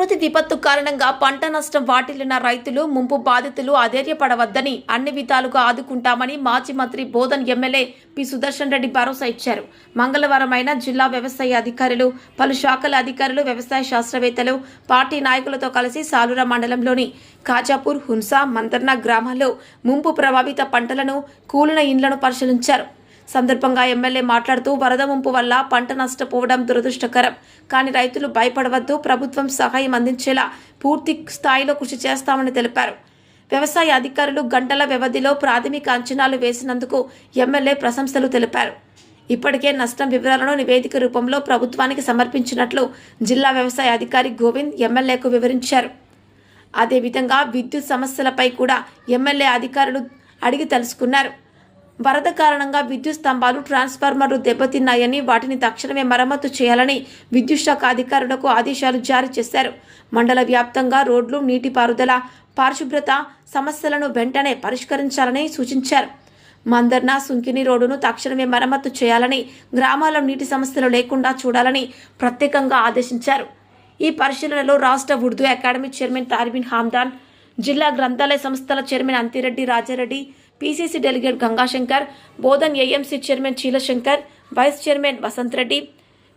ప్రకృతి విపత్తు కారణంగా పంట నష్టం వాటిల్లిన రైతులు ముంపు బాధితులు అధైర్యపడవద్దని అన్ని విధాలుగా ఆదుకుంటామని మాజీ మంత్రి బోధన్ ఎమ్మెల్యే పి. సుదర్శన్ రెడ్డి భరోసా ఇచ్చారు. మంగళవారం అయిన జిల్లా వ్యవసాయ అధికారులు పలు శాఖల అధికారులు వ్యవసాయ శాస్త్రవేత్తలు పార్టీ నాయకులతో కలిసి సాలూర మండలంలోని కాజాపూర్ హున్సా మందర్నా గ్రామాల్లో ముంపు ప్రభావిత పంటలను కూలిన ఇండ్లను పరిశీలించారు. సందర్భంగా ఎమ్మెల్యే మాట్లాడుతూ వరద ముంపు వల్ల పంట నష్టపోవడం దురదృష్టకరం. కానీ రైతులు భయపడవద్దు ప్రభుత్వం సహాయం అందించేలా పూర్తి స్థాయిలో కృషి చేస్తామని తెలిపారు. వ్యవసాయ అధికారులు గంటల వ్యవధిలో ప్రాథమిక అంచనాలు వేసినందుకు ఎమ్మెల్యే ప్రశంసలు తెలిపారు. ఇప్పటికే నష్టం వివరాలను నివేదిక రూపంలో ప్రభుత్వానికి సమర్పించినట్లు జిల్లా వ్యవసాయ అధికారి గోవింద్ ఎమ్మెల్యేకు వివరించారు. అదేవిధంగా విద్యుత్ సమస్యలపై కూడా ఎమ్మెల్యే అధికారులు అడిగి తెలుసుకున్నారు. వరద కారణంగా విద్యుత్ స్తంభాలు ట్రాన్స్ఫార్మర్లు దెబ్బతిన్నాయని వాటిని తక్షణమే మరమ్మతు చేయాలని విద్యుత్ శాఖ అధికారులకు ఆదేశాలు జారీ చేశారు. మండల వ్యాప్తంగా రోడ్లు నీటిపారుదల పారిశుభ్రత సమస్యలను వెంటనే పరిష్కరించాలని సూచించారు. మందర్న సుంకిని రోడ్డును తక్షణమే మరమ్మతు చేయాలని గ్రామాల్లో నీటి సమస్యలు లేకుండా చూడాలని ప్రత్యేకంగా ఆదేశించారు. ఈ పరిశీలనలో రాష్ట్ర ఉర్దూ అకాడమీ చైర్మన్ తారిబిన్ హామ్దాన్ జిల్లా గ్రంథాలయ సంస్థల chairman Antireddy Rajareddy PCC delegate Gangashankar Bodhan AMC chairman Cheelashankar vice chairman Vasanth Reddy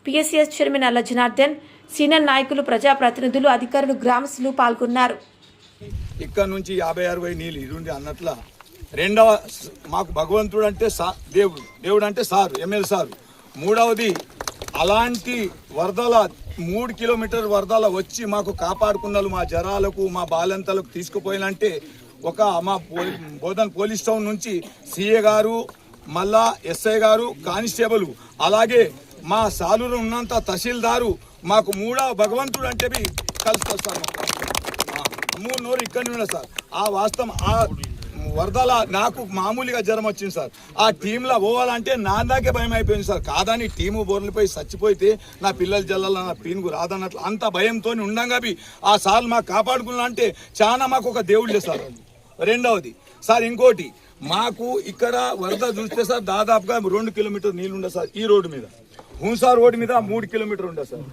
PSCS chairman Alla Janardhan senior నాయకులు ప్రజాప్రతినిధులు అధికారులు గ్రామస్తులు పాల్గొన్నారు. ఇక్కడ నుంచి యాభై అరవై నీళ్ళు ఇరుండి అన్నట్ల రెండవ మాకు భగవంతుడు అంటే సా దేవుడు దేవుడు అంటే సారు ఎమ్మెల్యే సారు. మూడవది అలాంటి వరదల మూడు కిలోమీటర్ వరదల వచ్చి మాకు కాపాడుకున్నారు మా జరాలకు మా బాలంతలకు తీసుకుపోయినంటే ఒక మా పో- బోధన్ పోలీస్ టౌన్ నుంచి సిఏ గారు మళ్ళా ఎస్ఐ గారు కానిస్టేబుల్ అలాగే మా సాలూరు ఉన్నంత తహసీల్దారు మాకు మూడా భగవంతుడు అంటే కలిసి వస్తాను మాకు. మూడు నోరు ఇక్కడ ఉన్నా సార్ ఆ వాస్తవం ఆ వరదల నాకు మామూలుగా జ్వరం వచ్చింది సార్ ఆ టీంలో పోవాలంటే నా దాకే భయం అయిపోయింది సార్ కాదని టీము బోర్లపై చచ్చిపోతే నా పిల్లల జల్లలో నా పీనుగు రాదన్నట్లు అంత భయంతో ఉండంగా ఆ సార్లు మాకు కాపాడుకున్నా అంటే చాలా మాకు ఒక దేవుళ్ళే సార్ అది. రెండవది సార్ ఇంకోటి మాకు ఇక్కడ వరద చూస్తే సార్ దాదాపుగా రెండు కిలోమీటర్ నీళ్ళు ఉండే సార్ ఈ రోడ్డు మీద. హున్సా రోడ్ మీద మూడు కిలోమీటర్ ఉండే సార్.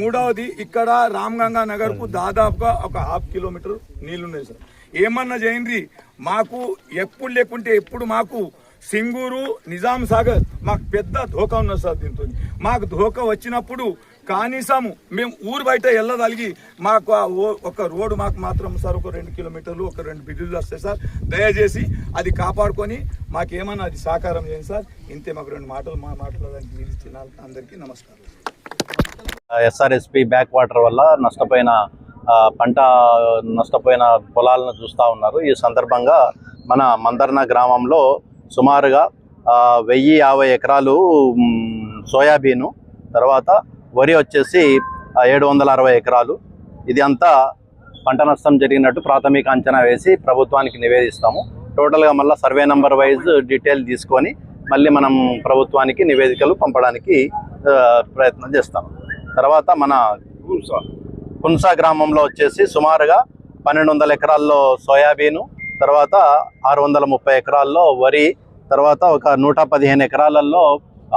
మూడవది ఇక్కడ రామ్గంగా నగర్కు దాదాపుగా ఒక హాఫ్ కిలోమీటర్ నీళ్ళున్నాయి సార్. ఏమన్నా చేయండి మాకు ఎప్పుడు లేకుంటే ఎప్పుడు మాకు సింగూరు నిజాం సాగర్ మాకు పెద్ద ధోకా ఉన్నది సార్ దీంతో. మాకు ధోకా వచ్చినప్పుడు కనీసము మేము ఊరు బయట వెళ్ళదలిగి మాకు ఒక రోడ్డు మాకు మాత్రం సార్ ఒక రెండు కిలోమీటర్లు ఒక రెండు బిడ్డలు వస్తాయి సార్. దయచేసి అది కాపాడుకొని మాకేమన్నా అది సాకారం చేయండి సార్. ఇంతే మాకు రెండు మాటలు మా మాట్లాడడానికి మీరు ఇచ్చిన అందరికీ నమస్కారం. ఎస్ఆర్ఎస్పి బ్యాక్ వాటర్ వల్ల నష్టపోయిన పంట నష్టపోయిన పొలాలను చూస్తూ ఉన్నారు. ఈ సందర్భంగా మన మందర్న గ్రామంలో సుమారుగా వెయ్యి యాభై ఎకరాలు సోయాబీను తర్వాత వరి వచ్చేసి ఏడు వందల అరవై ఎకరాలు. ఇది అంతా పంట నష్టం జరిగినట్టు ప్రాథమిక అంచనా వేసి ప్రభుత్వానికి నివేదిస్తాము. టోటల్గా మళ్ళీ సర్వే నెంబర్ వైజ్ డీటెయిల్ తీసుకొని మళ్ళీ మనం ప్రభుత్వానికి నివేదికలు పంపడానికి ప్రయత్నం చేస్తాం. తర్వాత మన పున్సా గ్రామంలో వచ్చేసి సుమారుగా పన్నెండు వందల ఎకరాల్లో సోయాబీను తర్వాత ఆరు వందల ముప్పై ఎకరాల్లో వరి తర్వాత ఒక నూట పదిహేను ఎకరాలలో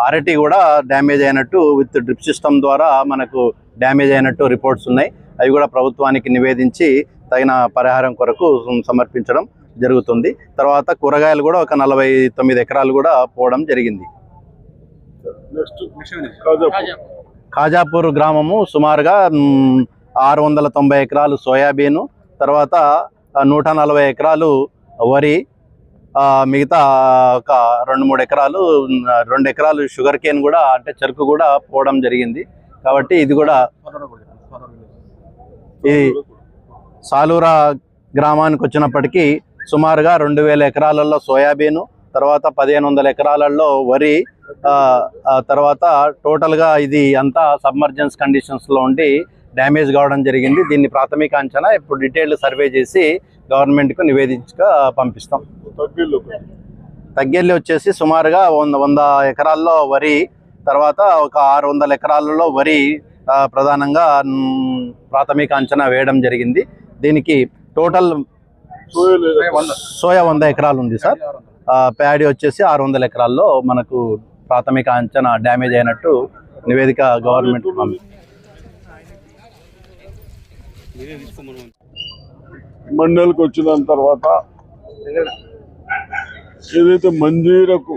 అరటి కూడా డ్యామేజ్ అయినట్టు విత్ డ్రిప్ సిస్టమ్ ద్వారా మనకు డ్యామేజ్ అయినట్టు రిపోర్ట్స్ ఉన్నాయి. అవి కూడా ప్రభుత్వానికి నివేదించి తగిన పరిహారం కొరకు సమర్పించడం జరుగుతుంది. తర్వాత కూరగాయలు కూడా ఒక నలభై తొమ్మిది ఎకరాలు కూడా పోవడం జరిగింది. ఖాజాపూర్ గ్రామము సుమారుగా ఆరు వందల తొంభై ఎకరాలు సోయాబీను తర్వాత నూట నలభై ఎకరాలు వరి మిగతా ఒక రెండు మూడు ఎకరాలు రెండు ఎకరాలు షుగర్ కేన్ కూడా అంటే చెరుకు కూడా పోవడం జరిగింది. కాబట్టి ఇది కూడా ఈ సాలూరా గ్రామానికి వచ్చినప్పటికీ సుమారుగా రెండు వేల ఎకరాలలో సోయాబీను తర్వాత పదిహేను వందల ఎకరాలలో వరి తర్వాత టోటల్గా ఇది అంతా సబ్మర్జెన్స్ కండిషన్స్లో ఉండి డ్యామేజ్ కావడం జరిగింది. దీన్ని ప్రాథమిక అంచనా ఇప్పుడు డీటెయిల్డ్ సర్వే చేసి గవర్నమెంట్కు నివేదించగా పంపిస్తాం. తగ్గెల్లి వచ్చేసి సుమారుగా వంద వంద ఎకరాల్లో వరి తర్వాత ఒక ఆరు వందల ఎకరాలలో వరి ప్రధానంగా ప్రాథమిక అంచనా వేయడం జరిగింది. దీనికి టోటల్ సోయా వంద ఎకరాలు ఉంది సార్. ప్యాడీ వచ్చేసి ఆరు వందల ఎకరాల్లో మనకు ప్రాథమిక అంచనా డ్యామేజ్ అయినట్టు నివేదిక గవర్నమెంట్ మండలికి వచ్చిన తర్వాత ఏదైతే మంజీరకు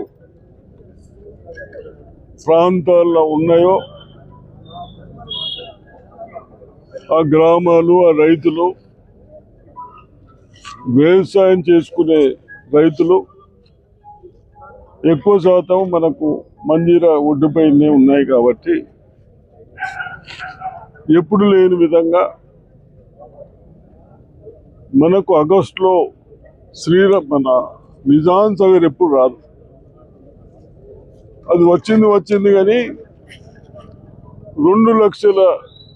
ప్రాంతాల్లో ఉన్నాయో ఆ గ్రామాలు ఆ రైతులు వ్యవసాయం చేసుకునే రైతులు ఎక్కువ శాతం మనకు మంజీరా ఒడ్డుపైనే ఉన్నాయి కాబట్టి ఎప్పుడు లేని విధంగా మనకు ఆగస్టులో శ్రీరామ్ మన నిజాం సాగర్ ఎప్పుడు రాదు. అది వచ్చింది వచ్చింది కానీ రెండు లక్షల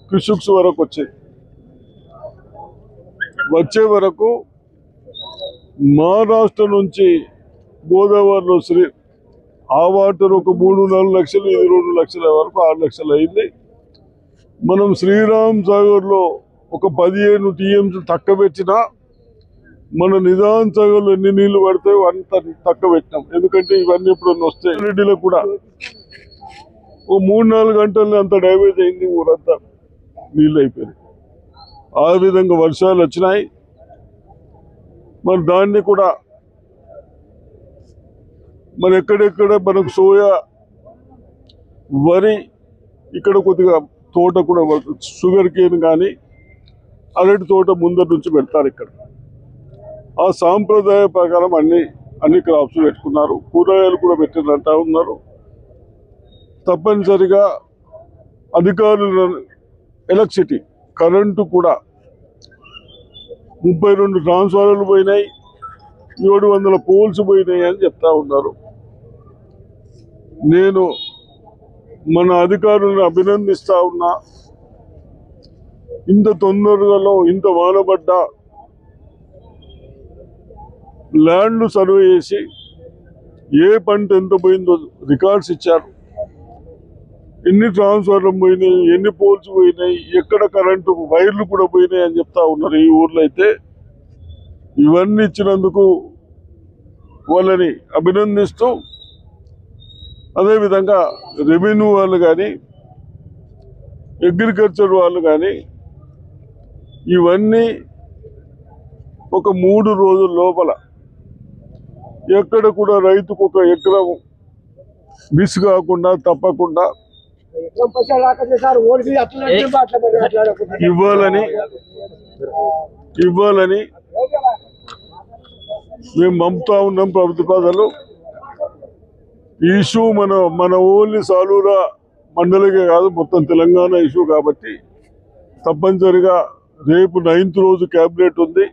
క్యూసెక్స్ వరకు వచ్చాయి. వచ్చే వరకు మహారాష్ట్ర నుంచి గోదావరిలో శ్రీ ఆ వాటర్ ఒక మూడు నాలుగు లక్షలు ఇది రెండు లక్షల వరకు ఆరు లక్షలు అయింది. మనం శ్రీరామ్ సాగర్లో ఒక పదిహేను టీఎంసీ తక్కువ పెట్టినా మన నిదాన్ ఎన్ని నీళ్ళు పడతాయో అంత తక్కువ పెట్టినాం ఎందుకంటే ఇవన్నీ ఇప్పుడు వస్తాయి రెడ్డిలో కూడా ఓ మూడు నాలుగు గంటల్లో అంత డ్యామేజ్ అయింది ఊరంతా. నీళ్ళు అయిపోయింది ఆ విధంగా వర్షాలు వచ్చినాయి. మరి దాన్ని కూడా మరి ఎక్కడెక్కడ మనకు సోయా వరి ఇక్కడ కొద్దిగా తోట కూడా షుగర్ కేన్ కానీ అరటి తోట ముందర నుంచి పెడతారు ఇక్కడ. ఆ సాంప్రదాయ ప్రకారం అన్ని అన్ని క్రాప్స్ పెట్టుకున్నారు. కూరగాయలు కూడా పెట్టినట్టు ఉన్నారు. తప్పనిసరిగా అధికారుల ఎలక్ట్రిసిటీ కరెంటు కూడా ముప్పై రెండు ట్రాన్స్ఫార్మర్లు పోయినాయి. ఏడు వందల పోల్స్ పోయినాయి అని చెప్తా ఉన్నారు. నేను మన అధికారులను అభినందిస్తా ఉన్నా. ఇంత తొందరలో ఇంత వానబడ్డ ల్యాండ్లు సర్వే చేసి ఏ పంట ఎంత పోయిందో రికార్డ్స్ ఇచ్చారు. ఎన్ని ట్రాన్స్ఫార్మర్ పోయినాయి ఎన్ని పోల్స్ పోయినాయి ఎక్కడ కరెంటు వైర్లు కూడా పోయినాయి అని చెప్తా ఉన్నారు ఈ ఊర్లో అయితే. ఇవన్నీ ఇచ్చినందుకు వాళ్ళని అభినందిస్తూ అదేవిధంగా రెవెన్యూ వాళ్ళు కానీ అగ్రికల్చర్ వాళ్ళు కానీ ఇవన్నీ ఒక మూడు రోజుల లోపల ఎక్కడ కూడా రైతుకు ఒక ఎకరం మిస్ కాకుండా తప్పకుండా ఇవ్వాలని ఇవ్వాలని మేము పంపుతా ఉన్నాం ప్రతిపాదనలు ఈ ఇష్యూ మన మన ఓన్లీ సాలూరా మండలికే కాదు మొత్తం తెలంగాణ ఇష్యూ కాబట్టి తప్పనిసరిగా రేపు నైన్త్ రోజు క్యాబినెట్ ఉంది.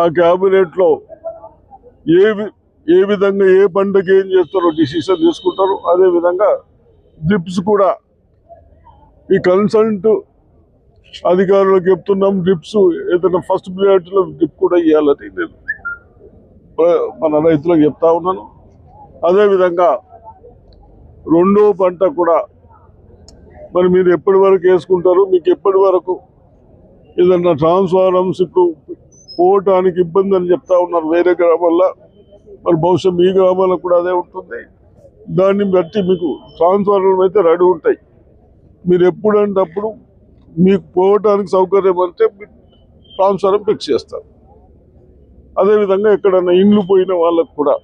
ఆ క్యాబినెట్లో ఏ ఏ విధంగా ఏ పంటకి ఏం చేస్తారో డిసిషన్ తీసుకుంటారు. అదేవిధంగా డ్రిప్స్ కూడా ఈ కన్సల్ట్ అధికారులకు చెప్తున్నాం. డ్రిప్స్ ఏదైనా ఫస్ట్ ప్రియారిటీలో డిప్ కూడా ఇవ్వాలని నేను మన రైతులకు చెప్తా ఉన్నాను. అదేవిధంగా రెండో పంట కూడా మరి మీరు ఎప్పటి వరకు వేసుకుంటారు? మీకు ఎప్పటి వరకు ఏదన్నా ట్రాన్స్ఫారమ్స్ ఇప్పుడు పోవటానికి ఇబ్బంది అని చెప్తా ఉన్నారు. వేరే గ్రామాల్లో మరి బహుశా మీ గ్రామాలకు కూడా అదే ఉంటుంది. దాన్ని బట్టి మీకు ట్రాన్స్ఫార్మర్ అయితే రెడీ ఉంటాయి. మీరు ఎప్పుడంటే అప్పుడు మీకు పోవటానికి సౌకర్యం అంటే ట్రాన్స్ఫారం ఫిక్స్ చేస్తారు. అదేవిధంగా ఎక్కడన్నా ఇండ్లు పోయిన వాళ్ళకు కూడా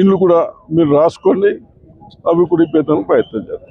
ఇండ్లు కూడా మీరు రాసుకోండి అవి కూడా ఇప్పేతానికి ప్రయత్నం చేస్తారు